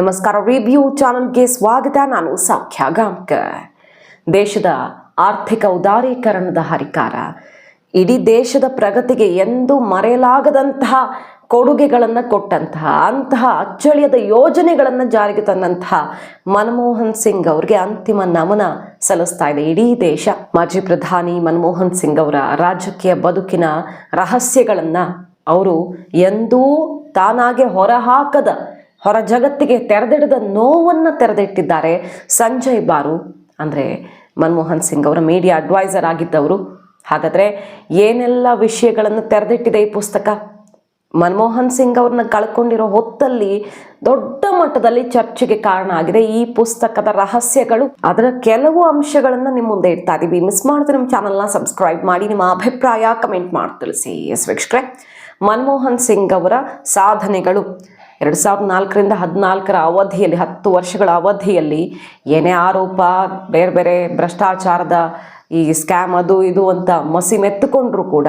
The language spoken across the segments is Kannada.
ನಮಸ್ಕಾರ ರಿವ್ಯೂ ಚಾನಲ್ಗೆ ಸ್ವಾಗತ, ನಾನು ಸೌಖ್ಯ ದೇಶದ ಆರ್ಥಿಕ ಉದಾರೀಕರಣದ ಹರಿಕಾರ. ಇಡೀ ದೇಶದ ಪ್ರಗತಿಗೆ ಎಂದು ಮರೆಯಲಾಗದಂತಹ ಕೊಡುಗೆಗಳನ್ನು ಕೊಟ್ಟಂತಹ, ಅಂತಹ ಅಚ್ಚಳಿಯದ ಯೋಜನೆಗಳನ್ನು ಜಾರಿಗೆ ತಂದಂತಹ ಮನಮೋಹನ್ ಸಿಂಗ್ ಅವರಿಗೆ ಅಂತಿಮ ನಮನ ಸಲ್ಲಿಸ್ತಾ ಇದೆ. ಇಡೀ ದೇಶ, ಮಾಜಿ ಪ್ರಧಾನಿ ಮನಮೋಹನ್ ಸಿಂಗ್ ಅವರ ರಾಜಕೀಯ ಬದುಕಿನ ರಹಸ್ಯಗಳನ್ನು ಅವರು ಎಂದೂ ತಾನಾಗೆ ಹೊರಹಾಕದ ಹೊರ ಜಗತ್ತಿಗೆ ತೆರೆದಿಡದ ನೋವನ್ನು ತೆರೆದಿಟ್ಟಿದ್ದಾರೆ ಸಂಜಯ್ ಬಾರು. ಅಂದರೆ ಮನಮೋಹನ್ ಸಿಂಗ್ ಅವರ ಮೀಡಿಯಾ ಅಡ್ವೈಸರ್ ಆಗಿದ್ದವರು. ಹಾಗಾದರೆ ಏನೆಲ್ಲ ವಿಷಯಗಳನ್ನು ತೆರೆದಿಟ್ಟಿದೆ ಈ ಪುಸ್ತಕ? ಮನಮೋಹನ್ ಸಿಂಗ್ ಅವ್ರನ್ನ ಕಳ್ಕೊಂಡಿರೋ ಹೊತ್ತಲ್ಲಿ ದೊಡ್ಡ ಮಟ್ಟದಲ್ಲಿ ಚರ್ಚೆಗೆ ಕಾರಣ ಆಗಿದೆ ಈ ಪುಸ್ತಕದ ರಹಸ್ಯಗಳು. ಅದರ ಕೆಲವು ಅಂಶಗಳನ್ನು ನಿಮ್ಮ ಮುಂದೆ ಇಡ್ತಾ ಇದ್ದೀವಿ ಮಿಸ್ ಮಾಡಿದ್ರೆ ನಿಮ್ಮ ಚಾನಲ್ನ ಸಬ್ಸ್ಕ್ರೈಬ್ ಮಾಡಿ, ನಿಮ್ಮ ಅಭಿಪ್ರಾಯ ಕಮೆಂಟ್ ಮಾಡಿ ತಿಳಿಸಿ. ಎಸ್ ವೀಕ್ಷಕರೇ. ಮನಮೋಹನ್ ಸಿಂಗ್ ಅವರ ಸಾಧನೆಗಳು. ಎರಡು ಸಾವಿರದ ನಾಲ್ಕರಿಂದ ಹದಿನಾಲ್ಕರ ಅವಧಿಯಲ್ಲಿ, ಹತ್ತು ವರ್ಷಗಳ ಅವಧಿಯಲ್ಲಿ ಏನೇ ಆರೋಪ, ಬೇರೆ ಬೇರೆ ಭ್ರಷ್ಟಾಚಾರದ ಈ ಸ್ಕ್ಯಾಮ್ ಅದು ಇದು ಅಂತ ಮಸಿ ಮೆತ್ತುಕೊಂಡ್ರು ಕೂಡ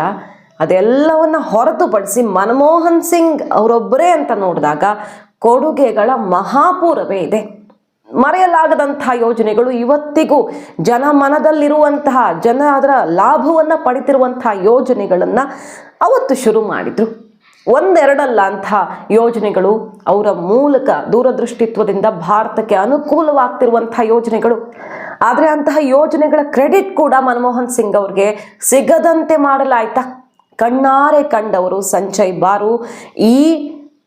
ಅದೆಲ್ಲವನ್ನು ಹೊರತುಪಡಿಸಿ ಮನಮೋಹನ್ ಸಿಂಗ್ ಅವರೊಬ್ಬರೇ ಅಂತ ನೋಡಿದಾಗ ಕೊಡುಗೆಗಳ ಮಹಾಪೂರವೇ ಇದೆ. ಮರೆಯಲಾಗದಂತಹ ಯೋಜನೆಗಳು ಇವತ್ತಿಗೂ ಜನಮನದಲ್ಲಿರುವಂತಹ, ಜನ ಅದರ ಲಾಭವನ್ನು ಪಡಿತಿರುವಂತಹ ಯೋಜನೆಗಳನ್ನು ಅವತ್ತು ಶುರು ಮಾಡಿದರು. ಒಂದೆರಡಲ್ಲ ಅಂಥ ಯೋಜನೆಗಳು ಅವರ ಮೂಲಕ ದೂರದೃಷ್ಟಿತ್ವದಿಂದ ಭಾರತಕ್ಕೆ ಅನುಕೂಲವಾಗ್ತಿರುವಂಥ ಯೋಜನೆಗಳು. ಆದರೆ ಅಂತಹ ಯೋಜನೆಗಳ ಕ್ರೆಡಿಟ್ ಕೂಡ ಮನಮೋಹನ್ ಸಿಂಗ್ ಅವ್ರಿಗೆ ಸಿಗದಂತೆ ಮಾಡಲಾಯ್ತಾ. ಕಣ್ಣಾರೆ ಕಂಡವರು ಸಂಜಯ್ ಬಾರು ಈ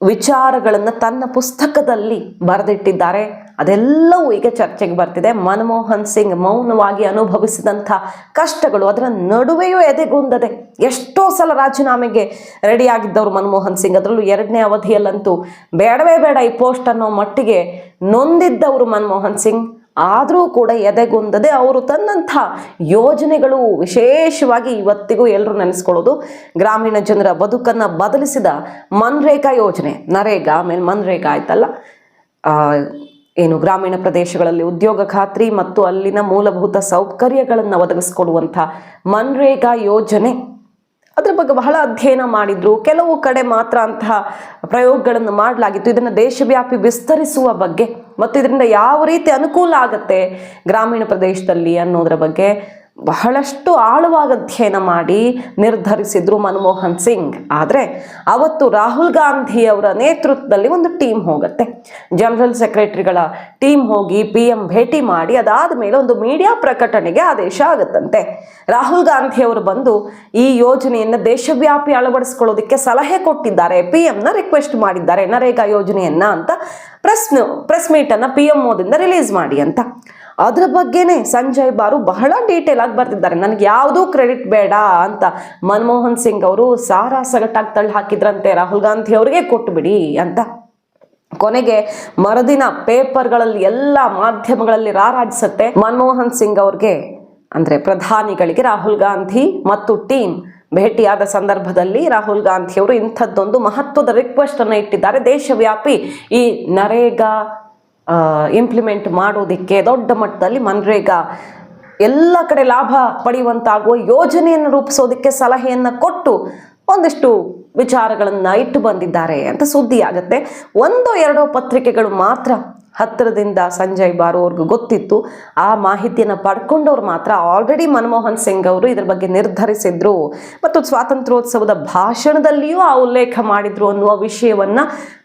ವಿಚಾರಗಳನ್ನು ತನ್ನ ಪುಸ್ತಕದಲ್ಲಿ ಬರೆದಿಟ್ಟಿದ್ದಾರೆ. ಅದೆಲ್ಲವೂ ಈಗ ಚರ್ಚೆಗೆ ಬರ್ತಿದೆ. ಮನಮೋಹನ್ ಸಿಂಗ್ ಮೌನವಾಗಿ ಅನುಭವಿಸಿದಂಥ ಕಷ್ಟಗಳು ಅದರ ನಡುವೆಯೂ ಎದೆಗುಂದದೆ ಎಷ್ಟೋ ಸಲ ರಾಜೀನಾಮೆಗೆ ರೆಡಿಯಾಗಿದ್ದವರು ಮನಮೋಹನ್ ಸಿಂಗ್. ಅದರಲ್ಲೂ ಎರಡನೇ ಅವಧಿಯಲ್ಲಂತೂ ಬೇಡವೇ ಬೇಡ ಈ ಪೋಸ್ಟ್ ಅನ್ನೋ ಮಟ್ಟಿಗೆ ನೊಂದಿದ್ದವರು ಮನಮೋಹನ್ ಸಿಂಗ್. ಆದರೂ ಕೂಡ ಎದೆಗುಂದದೆ ಅವರು ತಂದಂಥ ಯೋಜನೆಗಳು ವಿಶೇಷವಾಗಿ ಇವತ್ತಿಗೂ ಎಲ್ಲರೂ ನೆನೆಸ್ಕೊಳ್ಳೋದು. ಗ್ರಾಮೀಣ ಜನರ ಬದುಕನ್ನು ಬದಲಿಸಿದ ಮನ್ರೇಗಾ ಯೋಜನೆ. ನರೇಗಾ, ಆಮೇಲೆ ಮನ್ರೇಗಾ ಆಯ್ತಲ್ಲ? ಏನು ಗ್ರಾಮೀಣ ಪ್ರದೇಶಗಳಲ್ಲಿ ಉದ್ಯೋಗ ಖಾತ್ರಿ ಮತ್ತು ಅಲ್ಲಿನ ಮೂಲಭೂತ ಸೌಕರ್ಯಗಳನ್ನು ಒದಗಿಸ್ಕೊಡುವಂಥ ಮನ್ರೇಗಾ ಯೋಜನೆ. ಅದರ ಬಗ್ಗೆ ಬಹಳ ಅಧ್ಯಯನ ಮಾಡಿದ್ರು. ಕೆಲವು ಕಡೆ ಮಾತ್ರ ಅಂತಹ ಪ್ರಯೋಗಗಳನ್ನು ಮಾಡಲಾಗಿತ್ತು. ಇದನ್ನು ದೇಶವ್ಯಾಪಿ ವಿಸ್ತರಿಸುವ ಬಗ್ಗೆ ಮತ್ತು ಇದರಿಂದ ಯಾವ ರೀತಿ ಅನುಕೂಲ ಆಗುತ್ತೆ ಗ್ರಾಮೀಣ ಪ್ರದೇಶದಲ್ಲಿ ಅನ್ನೋದರ ಬಗ್ಗೆ ಬಹಳಷ್ಟು ಆಳವಾಗಿ ಅಧ್ಯಯನ ಮಾಡಿ ನಿರ್ಧರಿಸಿದ್ರು ಮನಮೋಹನ್ ಸಿಂಗ್. ಆದರೆ ಅವತ್ತು ರಾಹುಲ್ ಗಾಂಧಿ ಅವರ ನೇತೃತ್ವದಲ್ಲಿ ಒಂದು ಟೀಮ್ ಹೋಗುತ್ತೆ. ಜನರಲ್ ಸೆಕ್ರೆಟರಿಗಳ ಟೀಮ್ ಹೋಗಿ ಪಿ ಎಂ ಭೇಟಿ ಮಾಡಿ ಅದಾದ ಮೇಲೆ ಒಂದು ಮೀಡಿಯಾ ಪ್ರಕಟಣೆಗೆ ಆದೇಶ ಆಗುತ್ತಂತೆ. ರಾಹುಲ್ ಗಾಂಧಿ ಅವರು ಬಂದು ಈ ಯೋಜನೆಯನ್ನು ದೇಶವ್ಯಾಪಿ ಅಳವಡಿಸ್ಕೊಳ್ಳೋದಕ್ಕೆ ಸಲಹೆ ಕೊಟ್ಟಿದ್ದಾರೆ. ಪಿ ಎಂನ ರಿಕ್ವೆಸ್ಟ್ ಮಾಡಿದ್ದಾರೆ ನರೇಗಾ ಯೋಜನೆಯನ್ನ ಅಂತ. ಪ್ರೆಸ್ ಪ್ರೆಸ್ ಮೀಟನ್ನು ಪಿ ಎಂ ಓದಿಂದ ರಿಲೀಸ್ ಮಾಡಿ ಅಂತ. ಅದ್ರ ಬಗ್ಗೆನೇ ಸಂಜಯ್ ಬಾರು ಬಹಳ ಡೀಟೇಲ್ ಆಗಿ ಬರ್ತಿದ್ದಾರೆ ನನಗೆ ಯಾವುದೂ ಕ್ರೆಡಿಟ್ ಬೇಡ ಅಂತ ಮನಮೋಹನ್ ಸಿಂಗ್ ಅವರು ಸಾರಾ ಸಗಟಾಗಿ ತಳ್ಳಿ ಹಾಕಿದ್ರಂತೆ, ರಾಹುಲ್ ಗಾಂಧಿ ಅವರಿಗೆ ಕೊಟ್ಟು ಬಿಡಿ ಅಂತ. ಕೊನೆಗೆ ಮರುದಿನ ಪೇಪರ್ಗಳಲ್ಲಿ ಎಲ್ಲ ಮಾಧ್ಯಮಗಳಲ್ಲಿ ರಾರಾಜಿಸುತ್ತೆ ಮನಮೋಹನ್ ಸಿಂಗ್ ಅವ್ರಿಗೆ. ಅಂದ್ರೆ ಪ್ರಧಾನಿಗಳಿಗೆ ರಾಹುಲ್ ಗಾಂಧಿ ಮತ್ತು ಟೀಮ್ ಭೇಟಿಯಾದ ಸಂದರ್ಭದಲ್ಲಿ ರಾಹುಲ್ ಗಾಂಧಿ ಅವರು ಇಂಥದ್ದೊಂದು ಮಹತ್ವದ ರಿಕ್ವೆಸ್ಟ್ ಅನ್ನು ಇಟ್ಟಿದ್ದಾರೆ. ದೇಶವ್ಯಾಪಿ ಈ ನರೇಗಾ ಇಂಪ್ಲಿಮೆಂಟ್ ಮಾಡೋದಕ್ಕೆ ದೊಡ್ಡ ಮಟ್ಟದಲ್ಲಿ ಮನ್ರೇಗಾ ಎಲ್ಲ ಕಡೆ ಲಾಭ ಪಡೆಯುವಂತಾಗುವ ಯೋಜನೆಯನ್ನು ರೂಪಿಸೋದಕ್ಕೆ ಸಲಹೆಯನ್ನು ಕೊಟ್ಟು ಒಂದಿಷ್ಟು ವಿಚಾರಗಳನ್ನು ಇಟ್ಟು ಬಂದಿದ್ದಾರೆ ಅಂತ ಸುದ್ದಿ ಆಗುತ್ತೆ ಒಂದೋ ಎರಡೋ ಪತ್ರಿಕೆಗಳು ಮಾತ್ರ ಹತ್ತಿರದಿಂದ ಸಂಜಯ್ ಬಾರು ಅವ್ರಿಗೆ ಗೊತ್ತಿತ್ತು. ಆ ಮಾಹಿತಿಯನ್ನು ಪಡ್ಕೊಂಡವ್ರು ಮಾತ್ರ ಆಲ್ರೆಡಿ ಮನಮೋಹನ್ ಸಿಂಗ್ ಅವರು ಇದರ ಬಗ್ಗೆ ನಿರ್ಧರಿಸಿದ್ರು. ಮತ್ತು ಸ್ವಾತಂತ್ರ್ಯೋತ್ಸವದ ಭಾಷಣದಲ್ಲಿಯೂ ಆ ಉಲ್ಲೇಖ ಮಾಡಿದ್ರು ಅನ್ನುವ ವಿಷಯವನ್ನ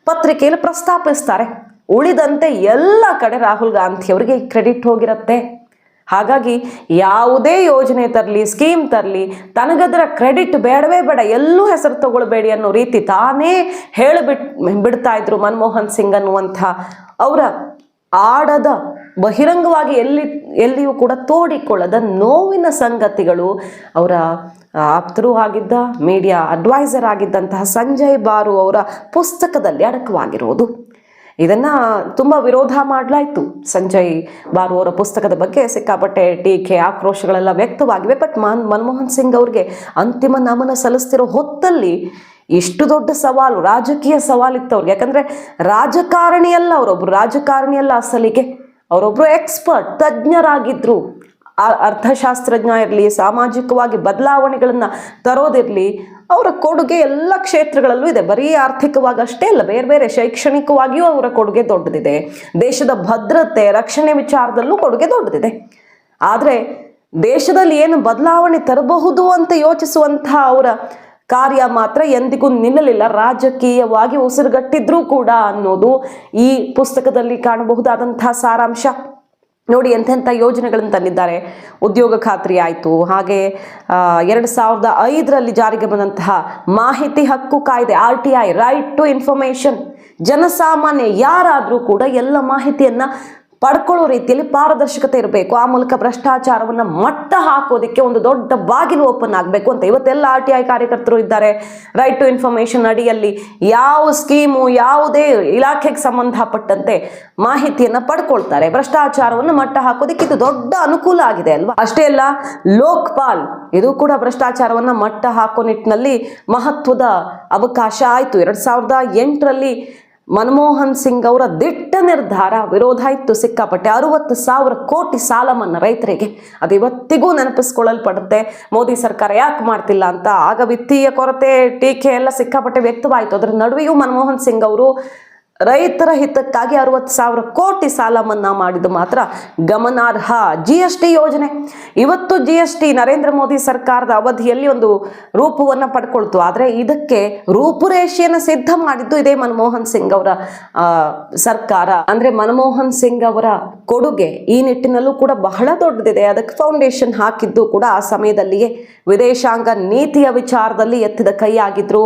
ಪತ್ರಿಕೆಯಲ್ಲಿ ಪ್ರಸ್ತಾಪಿಸ್ತಾರೆ. ಉಳಿದಂತೆ ಎಲ್ಲ ಕಡೆ ರಾಹುಲ್ ಗಾಂಧಿ ಅವರಿಗೆ ಕ್ರೆಡಿಟ್ ಹೋಗಿರುತ್ತೆ. ಹಾಗಾಗಿ ಯಾವುದೇ ಯೋಜನೆ ತರಲಿ ಸ್ಕೀಮ್ ತರಲಿ, ತನಗದರ ಕ್ರೆಡಿಟ್ ಬೇಡವೇ ಬೇಡ, ಎಲ್ಲೂ ಹೆಸರು ತಗೊಳ್ಬೇಡಿ ಅನ್ನೋ ರೀತಿ ತಾನೇ ಹೇಳಿಬಿಟ್, ಬಿಡ್ತಾ ಇದ್ರು ಮನಮೋಹನ್ ಸಿಂಗ್ ಅನ್ನುವಂಥ ಅವರ ಆಡದ ಬಹಿರಂಗವಾಗಿ ಎಲ್ಲಿ, ಎಲ್ಲಿಯೂ ಕೂಡ ತೋಡಿಕೊಳ್ಳದ ನೋವಿನ ಸಂಗತಿಗಳು ಅವರ ಆಪ್ತರು ಆಗಿದ್ದ ಮೀಡಿಯಾ ಅಡ್ವೈಸರ್ ಆಗಿದ್ದಂತಹ ಸಂಜಯ್ ಬಾರು ಅವರ ಪುಸ್ತಕದಲ್ಲಿ ಅಡಕವಾಗಿರುವುದು ಇದನ್ನ ತುಂಬಾ ವಿರೋಧ ಮಾಡಲಾಯಿತು. ಸಂಜಯ್ ಬಾರು ಅವರ ಪುಸ್ತಕದ ಬಗ್ಗೆ ಸಿಕ್ಕಾಪಟ್ಟೆ ಟೀಕೆ, ಆಕ್ರೋಶಗಳೆಲ್ಲ ವ್ಯಕ್ತವಾಗಿವೆ. ಬಟ್ ಮನ್, ಮನಮೋಹನ್ ಸಿಂಗ್ ಅವ್ರಿಗೆ ಅಂತಿಮ ನಮನ ಸಲ್ಲಿಸ್ತಿರೋ ಹೊತ್ತಲ್ಲಿ ಇಷ್ಟು ದೊಡ್ಡ ಸವಾಲು, ರಾಜಕೀಯ ಸವಾಲಿತ್ತು ಅವ್ರಿಗೆ ಯಾಕಂದ್ರೆ ರಾಜಕಾರಣಿಯಲ್ಲ ಅವರೊಬ್ರು. ರಾಜಕಾರಣಿಯಲ್ಲ ಅಸಲಿಗೆ. ಅವರೊಬ್ರು ಎಕ್ಸ್ಪರ್ಟ್ ತಜ್ಞರಾಗಿದ್ರು. ಅರ್ಥಶಾಸ್ತ್ರಜ್ಞ ಇರಲಿ, ಸಾಮಾಜಿಕವಾಗಿ ಬದಲಾವಣೆಗಳನ್ನು ತರೋದಿರಲಿ, ಅವರ ಕೊಡುಗೆ ಎಲ್ಲ ಕ್ಷೇತ್ರಗಳಲ್ಲೂ ಇದೆ. ಬರೀ ಆರ್ಥಿಕವಾಗಿ ಅಷ್ಟೇ ಅಲ್ಲ, ಬೇರೆ ಬೇರೆ ಶೈಕ್ಷಣಿಕವಾಗಿಯೂ ಅವರ ಕೊಡುಗೆ ದೊಡ್ಡದಿದೆ. ದೇಶದ ಭದ್ರತೆ, ರಕ್ಷಣೆ ವಿಚಾರದಲ್ಲೂ ಕೊಡುಗೆ ದೊಡ್ಡದಿದೆ. ಆದರೆ ದೇಶದಲ್ಲಿ ಏನು ಬದಲಾವಣೆ ತರಬಹುದು ಅಂತ ಯೋಚಿಸುವಂತಹ ಅವರ ಕಾರ್ಯ ಮಾತ್ರ ಎಂದಿಗೂ ನಿಲ್ಲಲಿಲ್ಲ. ರಾಜಕೀಯವಾಗಿ ಉಸಿರುಗಟ್ಟಿದ್ರೂ ಕೂಡ ಅನ್ನೋದು ಈ ಪುಸ್ತಕದಲ್ಲಿ ಕಾಣಬಹುದಾದಂತಹ ಸಾರಾಂಶ. ನೋಡಿ ಎಂಥೆಂಥ ಯೋಜನೆಗಳನ್ನು ತಂದಿದ್ದಾರೆ. ಉದ್ಯೋಗ ಖಾತ್ರಿ ಆಯಿತು. ಹಾಗೆ ಎರಡು ಸಾವಿರದ ಐದರಲ್ಲಿ ಜಾರಿಗೆ ಬಂದಂತಹ ಮಾಹಿತಿ ಹಕ್ಕು ಕಾಯ್ದೆ, R T I right to information ಜನಸಾಮಾನ್ಯ ಯಾರಾದರೂ ಕೂಡ ಎಲ್ಲ ಮಾಹಿತಿಯನ್ನು ಪಡ್ಕೊಳ್ಳೋ ರೀತಿಯಲ್ಲಿ ಪಾರದರ್ಶಕತೆ ಇರಬೇಕು. ಆ ಮೂಲಕ ಭ್ರಷ್ಟಾಚಾರವನ್ನು ಮಟ್ಟ ಹಾಕೋದಕ್ಕೆ ಒಂದು ದೊಡ್ಡ ಬಾಗಿಲು ಓಪನ್ ಆಗಬೇಕು ಅಂತ ಇವತ್ತೆಲ್ಲ ಆರ್ ಟಿ ಐ ಕಾರ್ಯಕರ್ತರು ಇದ್ದಾರೆ. ರೈಟ್ ಟು ಇನ್ಫಾರ್ಮೇಶನ್ ಅಡಿಯಲ್ಲಿ ಯಾವ ಸ್ಕೀಮು, ಯಾವುದೇ ಇಲಾಖೆಗೆ ಸಂಬಂಧಪಟ್ಟಂತೆ ಮಾಹಿತಿಯನ್ನು ಪಡ್ಕೊಳ್ತಾರೆ. ಭ್ರಷ್ಟಾಚಾರವನ್ನು ಮಟ್ಟ ಹಾಕೋದಕ್ಕೆ ಇದು ದೊಡ್ಡ ಅನುಕೂಲ ಆಗಿದೆ ಅಲ್ವಾ? ಅಷ್ಟೇ ಅಲ್ಲ, ಲೋಕ್ಪಾಲ್, ಇದು ಕೂಡ ಭ್ರಷ್ಟಾಚಾರವನ್ನು ಮಟ್ಟ ಹಾಕೋ ನಿಟ್ಟಿನಲ್ಲಿ ಮಹತ್ವದ ಅವಕಾಶ ಆಯಿತು. ಎರಡು ಸಾವಿರದ ಎಂಟರಲ್ಲಿ ಮನಮೋಹನ್ ಸಿಂಗ್ ಅವರ ದಿಟ್ಟ ನಿರ್ಧಾರ ವಿರೋಧ ಇತ್ತು ಸಿಕ್ಕಾಪಟ್ಟೆ. ಅರುವತ್ತು ಸಾವಿರ ಕೋಟಿ ಸಾಲ ಮನ್ನಾ ರೈತರಿಗೆ. ಅದು ಇವತ್ತಿಗೂ ನೆನಪಿಸ್ಕೊಳ್ಳಲ್ಪಡುತ್ತೆ. ಮೋದಿ ಸರ್ಕಾರ ಯಾಕೆ ಮಾಡ್ತಿಲ್ಲ ಅಂತ. ಆಗ ವಿತ್ತೀಯ ಕೊರತೆ, ಟೀಕೆ ಎಲ್ಲ ಸಿಕ್ಕಾಪಟ್ಟೆ ವ್ಯಕ್ತವಾಯಿತು. ಅದರ ನಡುವೆಯೂ ಮನಮೋಹನ್ ಸಿಂಗ್ ಅವರು ರೈತರ ಹಿತಕ್ಕಾಗಿ ಅರವತ್ತು ಸಾವಿರ ಕೋಟಿ ಸಾಲ ಮನ್ನಾ ಮಾಡಿದ್ದು ಮಾತ್ರ ಗಮನಾರ್ಹ ಜಿ ಎಸ್ ಟಿ ಯೋಜನೆ. ಇವತ್ತು G S T Narendra Modi ಸರ್ಕಾರದ ಅವಧಿಯಲ್ಲಿ ಒಂದು ರೂಪವನ್ನು ಪಡ್ಕೊಳ್ತು. ಆದರೆ ಇದಕ್ಕೆ ರೂಪುರೇಷೆಯನ್ನು ಸಿದ್ಧ ಮಾಡಿದ್ದು ಇದೇ ಮನಮೋಹನ್ ಸಿಂಗ್ ಅವರ ಸರ್ಕಾರ. ಅಂದರೆ ಮನಮೋಹನ್ ಸಿಂಗ್ ಅವರ ಕೊಡುಗೆ ಈ ನಿಟ್ಟಿನಲ್ಲೂ ಕೂಡ ಬಹಳ ದೊಡ್ಡದಿದೆ. ಅದಕ್ಕೆ ಫೌಂಡೇಶನ್ ಹಾಕಿದ್ದು ಕೂಡ ಆ ಸಮಯದಲ್ಲಿಯೇ ವಿದೇಶಾಂಗ ನೀತಿಯ ವಿಚಾರದಲ್ಲಿ ಎತ್ತಿದ ಕೈಯಾಗಿದ್ರು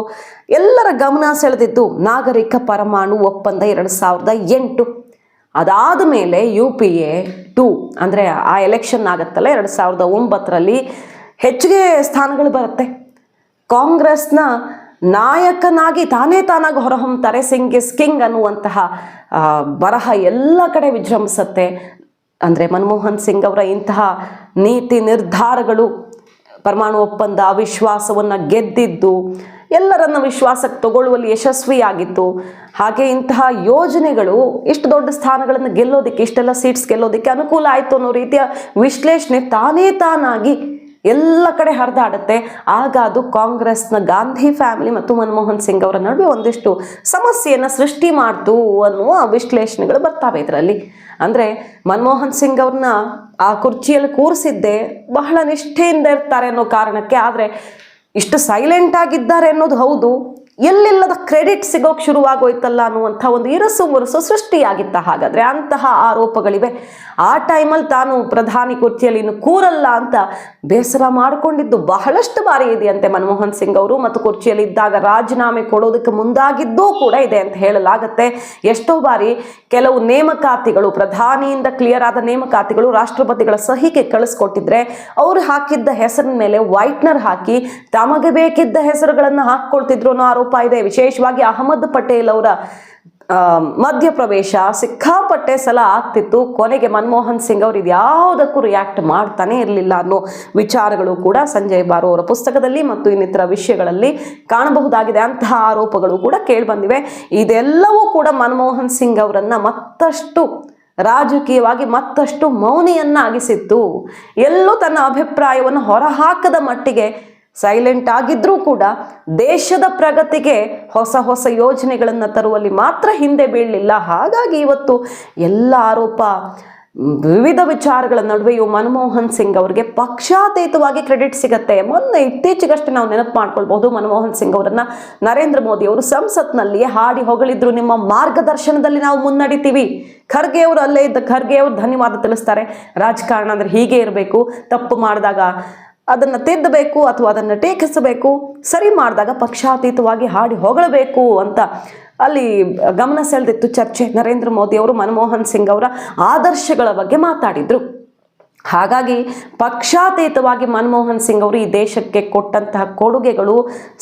ಎಲ್ಲರ ಗಮನ ಸೆಳೆದಿದ್ದು ನಾಗರಿಕ ಪರಮಾಣು ಒಪ್ಪಂದ ಎರಡು ಸಾವಿರದ ಎಂಟು. ಅದಾದ ಮೇಲೆ ಯು ಪಿ ಎ ಟು, ಅಂದರೆ ಆ ಎಲೆಕ್ಷನ್ ಆಗುತ್ತಲ್ಲ, ಎರಡು ಸಾವಿರದ ಒಂಬತ್ತರಲ್ಲಿ ಹೆಚ್ಚಿಗೆ ಸ್ಥಾನಗಳು ಬರುತ್ತೆ. ಕಾಂಗ್ರೆಸ್ನ ನಾಯಕನಾಗಿ ತಾನೇ ತಾನಾಗಿ ಹೊರಹೊಮ್ಮತಾರೆ ಸಿಂಗ್ ಇಸ್ ಕಿಂಗ್ ಅನ್ನುವಂತಹ ಬರಹ ಎಲ್ಲ ಕಡೆ ವಿಜೃಂಭಿಸುತ್ತೆ. ಅಂದರೆ ಮನಮೋಹನ್ ಸಿಂಗ್ ಅವರ ಇಂತಹ ನೀತಿ ನಿರ್ಧಾರಗಳು, ಪರಮಾಣು ಒಪ್ಪಂದ ಅವಿಶ್ವಾಸವನ್ನು ಗೆದ್ದಿದ್ದು ಎಲ್ಲರನ್ನ ವಿಶ್ವಾಸಕ್ಕೆ ತಗೊಳ್ಳುವಲ್ಲಿ ಯಶಸ್ವಿಯಾಗಿತ್ತು. ಹಾಗೆ ಇಂತಹ ಯೋಜನೆಗಳು ಇಷ್ಟು ದೊಡ್ಡ ಸ್ಥಾನಗಳನ್ನು ಗೆಲ್ಲೋದಕ್ಕೆ, ಇಷ್ಟೆಲ್ಲ ಸೀಟ್ಸ್ ಗೆಲ್ಲೋದಕ್ಕೆ ಅನುಕೂಲ ಆಯಿತು ಅನ್ನೋ ರೀತಿಯ ವಿಶ್ಲೇಷಣೆ ತಾನೇ ತಾನಾಗಿ ಎಲ್ಲ ಕಡೆ ಹರಿದಾಡುತ್ತೆ. ಆಗ ಅದು ಕಾಂಗ್ರೆಸ್ನ ಗಾಂಧಿ ಫ್ಯಾಮಿಲಿ ಮತ್ತು ಮನಮೋಹನ್ ಸಿಂಗ್ ಅವರ ನಡುವೆ ಒಂದಿಷ್ಟು ಸಮಸ್ಯೆಯನ್ನು ಸೃಷ್ಟಿ ಮಾಡ್ತು ಅನ್ನುವ ವಿಶ್ಲೇಷಣೆಗಳು ಬರ್ತಾವೆ ಇದರಲ್ಲಿ. ಅಂದರೆ ಮನಮೋಹನ್ ಸಿಂಗ್ ಅವ್ರನ್ನ ಆ ಕುರ್ಚಿಯಲ್ಲಿ ಕೂರಿಸಿದ್ದೆ ಬಹಳ ನಿಷ್ಠೆಯಿಂದ ಇರ್ತಾರೆ ಅನ್ನೋ ಕಾರಣಕ್ಕೆ, ಆದರೆ ಇಷ್ಟು ಸೈಲೆಂಟ್ ಆಗಿದ್ದಾರೆ ಅನ್ನೋದು ಹೌದು. ಎಲ್ಲಿಲ್ಲದ ಕ್ರೆಡಿಟ್ ಸಿಗೋಕೆ ಶುರುವಾಗೋಯ್ತಲ್ಲ ಅನ್ನುವಂಥ ಒಂದು ಇರಸು ಮುರಸು ಸೃಷ್ಟಿಯಾಗಿತ್ತ ಹಾಗಾದ್ರೆ ಅಂತಹ ಆರೋಪಗಳಿವೆ. ಆ ಟೈಮಲ್ಲಿ ತಾನು ಪ್ರಧಾನಿ ಕುರ್ಚಿಯಲ್ಲಿ ಇನ್ನು ಕೂರಲ್ಲ ಅಂತ ಬೇಸರ ಮಾಡಿಕೊಂಡಿದ್ದು ಬಹಳಷ್ಟು ಬಾರಿ ಇದೆಯಂತೆ ಮನಮೋಹನ್ ಸಿಂಗ್ ಅವರು. ಮತ್ತು ಕುರ್ಚಿಯಲ್ಲಿ ಇದ್ದಾಗ ರಾಜೀನಾಮೆ ಕೊಡೋದಕ್ಕೆ ಮುಂದಾಗಿದ್ದೂ ಕೂಡ ಇದೆ ಅಂತ ಹೇಳಲಾಗತ್ತೆ. ಎಷ್ಟೋ ಬಾರಿ ಕೆಲವು ನೇಮಕಾತಿಗಳು, ಪ್ರಧಾನಿಯಿಂದ ಕ್ಲಿಯರ್ ಆದ ನೇಮಕಾತಿಗಳು ರಾಷ್ಟ್ರಪತಿಗಳ ಸಹಿಗೆ ಕಳಿಸ್ಕೊಟ್ಟಿದ್ರೆ ಅವರು ಹಾಕಿದ್ದ ಹೆಸರಿನ ಮೇಲೆ ವೈಟ್ನರ್ ಹಾಕಿ ತಮಗೆ ಬೇಕಿದ್ದ ಹೆಸರುಗಳನ್ನು ಹಾಕ್ಕೊಳ್ತಿದ್ರು ಅನ್ನೋ ಇದೆ. ವಿಶೇಷವಾಗಿ ಅಹಮದ್ ಪಟೇಲ್ ಅವರ ಮಧ್ಯಪ್ರವೇಶ ಸಿಕ್ಕಾಪಟ್ಟೆ ಸಲ ಆಗ್ತಿತ್ತು. ಕೊನೆಗೆ ಮನಮೋಹನ್ ಸಿಂಗ್ ಅವರು ಇದ್ಯಾವುದಕ್ಕೂ ರಿಯಾಕ್ಟ್ ಮಾಡ್ತಾನೆ ಇರಲಿಲ್ಲ ಅನ್ನೋ ವಿಚಾರಗಳು ಕೂಡ ಸಂಜಯ್ ಬಾರು ಅವರ ಪುಸ್ತಕದಲ್ಲಿ ಮತ್ತು ಇನ್ನಿತರ ವಿಷಯಗಳಲ್ಲಿ ಕಾಣಬಹುದಾಗಿದೆ ಅಂತಹ ಆರೋಪಗಳು ಕೂಡ ಕೇಳಿಬಂದಿವೆ. ಇದೆಲ್ಲವೂ ಕೂಡ ಮನಮೋಹನ್ ಸಿಂಗ್ ಅವರನ್ನ ಮತ್ತಷ್ಟು ರಾಜಕೀಯವಾಗಿ ಮತ್ತಷ್ಟು ಮೌನಿಯನ್ನಾಗಿಸಿತ್ತು. ಎಲ್ಲೂ ತನ್ನ ಅಭಿಪ್ರಾಯವನ್ನು ಹೊರಹಾಕದ ಮಟ್ಟಿಗೆ ಸೈಲೆಂಟ್ ಆಗಿದ್ರೂ ಕೂಡ ದೇಶದ ಪ್ರಗತಿಗೆ ಹೊಸ ಹೊಸ ಯೋಜನೆಗಳನ್ನು ತರುವಲ್ಲಿ ಮಾತ್ರ ಹಿಂದೆ ಬೀಳಲಿಲ್ಲ. ಹಾಗಾಗಿ ಇವತ್ತು ಎಲ್ಲ ಆರೋಪ, ವಿವಿಧ ವಿಚಾರಗಳ ನಡುವೆಯೂ ಮನಮೋಹನ್ ಸಿಂಗ್ ಅವರಿಗೆ ಪಕ್ಷಾತೀತವಾಗಿ ಕ್ರೆಡಿಟ್ ಸಿಗತ್ತೆ. ಮೊನ್ನೆ ಇತ್ತೀಚೆಗಷ್ಟೇ ನಾವು ನೆನಪು ಮಾಡ್ಕೊಳ್ಬಹುದು ಮನಮೋಹನ್ ಸಿಂಗ್ ಅವರನ್ನ. ನರೇಂದ್ರ ಮೋದಿ ಅವರು ಸಂಸತ್ನಲ್ಲಿಯೇ ಹಾಡಿ ಹೊಗಳಿದ್ರು. ನಿಮ್ಮ ಮಾರ್ಗದರ್ಶನದಲ್ಲಿ ನಾವು ಮುನ್ನಡಿತೀವಿ. ಖರ್ಗೆ ಅವರು ಅಲ್ಲೇ ಇದ್ದ, ಖರ್ಗೆ ಅವರು ಧನ್ಯವಾದ ತಿಳಿಸ್ತಾರೆ. ರಾಜಕಾರಣ ಅಂದ್ರೆ ಹೀಗೆ ಇರಬೇಕು. ತಪ್ಪು ಮಾಡಿದಾಗ ಅದನ್ನು ತಿದ್ದಬೇಕು ಅಥವಾ ಅದನ್ನು ಟೀಕಿಸಬೇಕು, ಸರಿ ಮಾಡಿದಾಗ ಪಕ್ಷಾತೀತವಾಗಿ ಹಾಡಿ ಹೊಗಳಬೇಕು ಅಂತ ಅಲ್ಲಿ ಗಮನ ಸೆಳೆದಿತ್ತು ಚರ್ಚೆ. ನರೇಂದ್ರ ಮೋದಿ ಅವರು, ಮನಮೋಹನ್ ಸಿಂಗ್ ಅವರ ಆದರ್ಶಗಳ ಬಗ್ಗೆ ಮಾತಾಡಿದ್ರು. ಹಾಗಾಗಿ ಪಕ್ಷಾತೀತವಾಗಿ ಮನಮೋಹನ್ ಸಿಂಗ್ ಅವರು ಈ ದೇಶಕ್ಕೆ ಕೊಟ್ಟಂತಹ ಕೊಡುಗೆಗಳು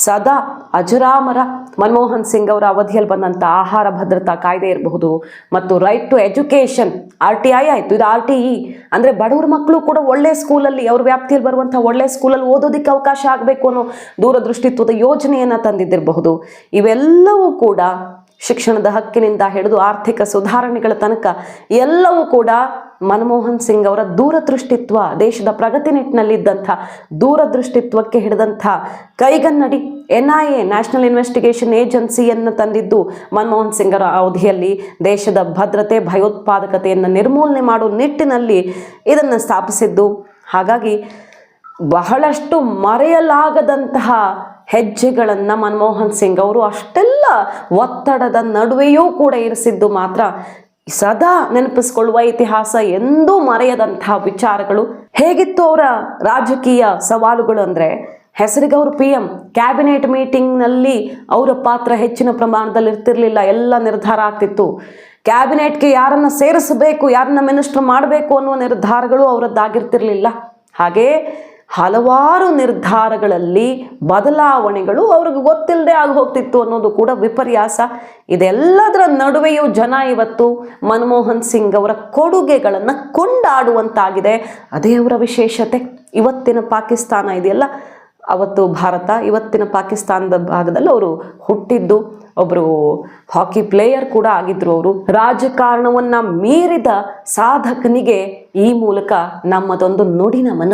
ಸದಾ ಅಜರಾಮರ. ಮನಮೋಹನ್ ಸಿಂಗ್ ಅವರ ಅವಧಿಯಲ್ಲಿ ಬಂದಂಥ ಆಹಾರ ಭದ್ರತಾ ಕಾಯ್ದೆ ಇರಬಹುದು ಮತ್ತು right to education R T I ಆಯಿತು. ಇದು ಆರ್ ಟಿ ಇ ಅಂದರೆ ಬಡವರ ಮಕ್ಕಳು ಕೂಡ ಒಳ್ಳೆ ಸ್ಕೂಲಲ್ಲಿ ಅವ್ರ ವ್ಯಾಪ್ತಿಯಲ್ಲಿ ಬರುವಂಥ ಒಳ್ಳೆ ಸ್ಕೂಲಲ್ಲಿ ಓದೋದಕ್ಕೆ ಅವಕಾಶ ಆಗಬೇಕು ಅನ್ನೋ ದೂರದೃಷ್ಟಿತ್ವದ ಯೋಜನೆಯನ್ನು ತಂದಿದ್ದಿರಬಹುದು. ಇವೆಲ್ಲವೂ ಕೂಡ ಶಿಕ್ಷಣದ ಹಕ್ಕಿನಿಂದ ಹಿಡಿದು ಆರ್ಥಿಕ ಸುಧಾರಣೆಗಳ ತನಕ ಎಲ್ಲವೂ ಕೂಡ ಮನಮೋಹನ್ ಸಿಂಗ್ ಅವರ ದೂರದೃಷ್ಟಿತ್ವ, ದೇಶದ ಪ್ರಗತಿ ನಿಟ್ಟಿನಲ್ಲಿದ್ದಂಥ ದೂರದೃಷ್ಟಿತ್ವಕ್ಕೆ ಹಿಡಿದಂಥ ಕೈಗನ್ನಡಿ N I A national investigation ಏಜೆನ್ಸಿಯನ್ನು ತಂದಿದ್ದು ಮನಮೋಹನ್ ಸಿಂಗ್ ಅವರ ಅವಧಿಯಲ್ಲಿ ದೇಶದ ಭದ್ರತೆ, ಭಯೋತ್ಪಾದಕತೆಯನ್ನು ನಿರ್ಮೂಲನೆ ಮಾಡುವ ನಿಟ್ಟಿನಲ್ಲಿ ಇದನ್ನು ಸ್ಥಾಪಿಸಿದ್ದು. ಹಾಗಾಗಿ ಬಹಳಷ್ಟು ಮರೆಯಲಾಗದಂತಹ ಹೆಜ್ಜೆಗಳನ್ನು ಮನಮೋಹನ್ ಸಿಂಗ್ ಅವರು ಅಷ್ಟೆಲ್ಲ ಒತ್ತಡದ ನಡುವೆಯೂ ಕೂಡ ಇರಿಸಿದ್ದು ಮಾತ್ರ ಸದಾ ನೆನಪಿಸ್ಕೊಳ್ಳುವ ಇತಿಹಾಸ ಎಂದೂ ಮರೆಯದಂತಹ ವಿಚಾರಗಳು. ಹೇಗಿತ್ತು ಅವರ ರಾಜಕೀಯ ಸವಾಲುಗಳು ಅಂದರೆ, ಹೆಸರಿಗೆ ಅವರು ಪಿ ಎಂ, ಕ್ಯಾಬಿನೆಟ್ ಮೀಟಿಂಗ್ನಲ್ಲಿ ಅವರ ಪಾತ್ರ ಹೆಚ್ಚಿನ ಪ್ರಮಾಣದಲ್ಲಿ ಇರ್ತಿರ್ಲಿಲ್ಲ, ಎಲ್ಲ ನಿರ್ಧಾರ ಆಗ್ತಿತ್ತು. ಕ್ಯಾಬಿನೆಟ್ಗೆ ಯಾರನ್ನ ಸೇರಿಸಬೇಕು, ಯಾರನ್ನ ಮಿನಿಸ್ಟರ್ ಮಾಡಬೇಕು ಅನ್ನುವ ನಿರ್ಧಾರಗಳು ಅವರದ್ದಾಗಿರ್ತಿರ್ಲಿಲ್ಲ. ಹಾಗೇ ಹಲವಾರು ನಿರ್ಧಾರಗಳಲ್ಲಿ ಬದಲಾವಣೆಗಳು ಅವ್ರಿಗೆ ಗೊತ್ತಿಲ್ಲದೆ ಆಗಿ ಹೋಗ್ತಿತ್ತು ಅನ್ನೋದು ಕೂಡ ವಿಪರ್ಯಾಸ. ಇದೆಲ್ಲದರ ನಡುವೆಯೂ ಜನ ಇವತ್ತು ಮನಮೋಹನ್ ಸಿಂಗ್ ಅವರ ಕೊಡುಗೆಗಳನ್ನು ಕೊಂಡಾಡುವಂತಾಗಿದೆ. ಅದೇ ಅವರ ವಿಶೇಷತೆ. ಇವತ್ತಿನ ಪಾಕಿಸ್ತಾನ ಇದೆಯಲ್ಲ? ಅವತ್ತು ಭಾರತ, ಇವತ್ತಿನ ಪಾಕಿಸ್ತಾನದ ಭಾಗದಲ್ಲಿ ಅವರು ಹುಟ್ಟಿದ್ದು. ಒಬ್ಬರು ಹಾಕಿ ಪ್ಲೇಯರ್ ಕೂಡ ಆಗಿದ್ರು ಅವರು. ರಾಜಕಾರಣವನ್ನು ಮೀರಿದ ಸಾಧಕನಿಗೆ ಈ ಮೂಲಕ ನಮ್ಮದೊಂದು ನುಡಿ ನಮನ.